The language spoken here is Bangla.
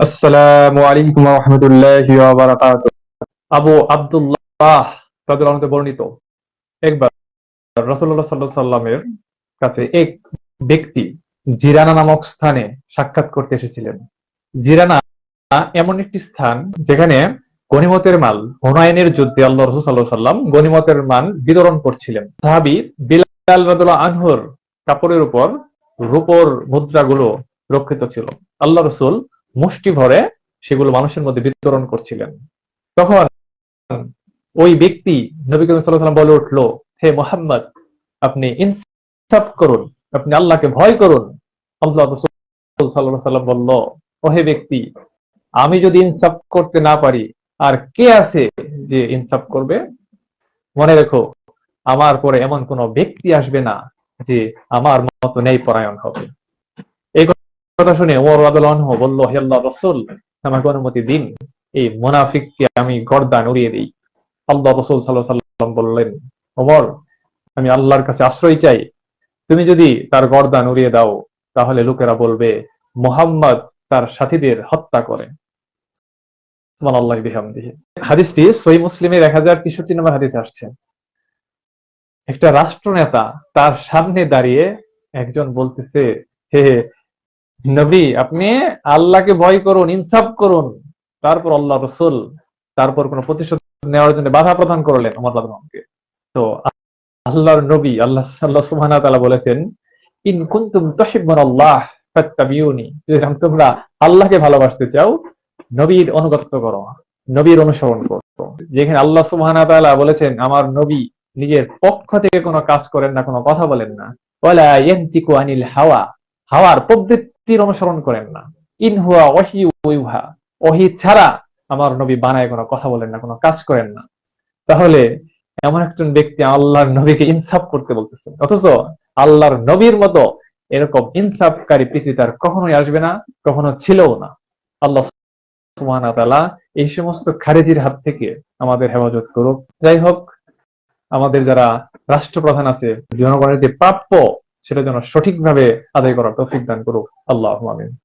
আসসালামু আলাইকুম আবু বর্ণিত, একবার সাল্লামের কাছে এক ব্যক্তি জিরানা নামক স্থানে সাক্ষাৎ করতে এসেছিলেন। জিরানা এমন একটি স্থান যেখানে গনিমতের মাল, হুনাইনের যুদ্ধে আল্লাহ রসুল আলাইহি সাল্লাম গনিমতের মাল বিতরণ করছিলেন। সাহাবী বিলাল রাদিয়াল্লাহু আনহুর কাপড়ের উপর রূপোর মুদ্রাগুলো রক্ষিত ছিল। আল্লাহ রসুল মুষ্টি ভরে সেগুলো মানুষের মধ্যে বিতরণ করছিলেন। তখন ওই ব্যক্তি নবী করিম সাল্লাম বলে উঠল, হে মোহাম্মদ, আপনি ইনসাফ করুন, আপনি আল্লাহকে ভয় করুন। সাল্লাম বলল, ও হে ব্যক্তি, আমি যদি ইনসাফ করতে না পারি, আর কে আছে যে ইনসাফ করবে? মনে রেখো, আমার পরে এমন কোন ব্যক্তি আসবে না যে আমার মতো ন্যায় পরায়ণ হবে। কথা শুনে ওমর বলল, হে আল্লাহ রাসূল, আমাকে অনুমতি দিন। এই মুনাফিককে আমি গর্দান উড়িয়ে দিই। আল্লাহ রাসূল আলাইহি সাল্লাম বললেন ওমর আমি আল্লাহর কাছে আশ্রয় চাই। তুমি যদি তার গর্দান উড়িয়ে দাও, তাহলে লোকেরা বলবে, মোহাম্মদ তার সাথীদের হত্যা করে। হাদিসটি সহিহ মুসলিমের 1063 নম্বর হাদিসে আসছে। একটা রাষ্ট্রনেতা তার সামনে দাঁড়িয়ে একজন বলতেছে হে নবী, আপনি আল্লাহকে ভয় করুন, ইনসাফ করুন। তারপর আল্লাহ রসুল, তারপর কোন প্রতিশোধ নেওয়ার জন্য বাধা প্রদান করলেন আমার রাদকে তো আল্লাহর নবী, আল্লাহ আল্লাহ সুবহানাহু ওয়া তাআলা বলেছেন, ইন কুনতুম তুহিব্বুন আল্লাহ ফাত্তাবিউনি। যদি তোমরা আল্লাহকে ভালোবাসতে চাও, নবীর অনুগত্য করো, নবীর অনুসরণ করো। যেখানে আল্লাহ ওয়া তাআলা বলেছেন, আমার নবী নিজের পক্ষ থেকে কোনো কাজ করেন না, কোনো কথা বলেন না। ওয়ালা ইয়ানতিকু আনিল হাওয়া, হাওয়ার প্রবৃত্তির অনুসরণ করেন না। ইন হুয়া ওয়াহি ওয়ুহা। ওহি ছাড়া আমার নবী বানায় কোনো কথা বলেন না, কোনো কাজ করেন না। তাহলে এমন একজন ব্যক্তি আল্লাহর নবীকে ইনসাফ করতে বলতেছেন। অথচ আল্লাহর নবীর মতো এরকম ইনসাফকারী পৃথিবী তার কখনোই আসবে না, কখনো ছিলও না। আল্লাহ ওয়া এই সমস্ত খারেজির হাত থেকে আমাদের হেফাজত করুক। যাই হোক, আমাদের যারা রাষ্ট্রপ্রধান আছে, জনগণের যে প্রাপ্য সেটা যেন সঠিকভাবে আদায় করার তৌফিক দান করুক। আল্লাহ আমিন।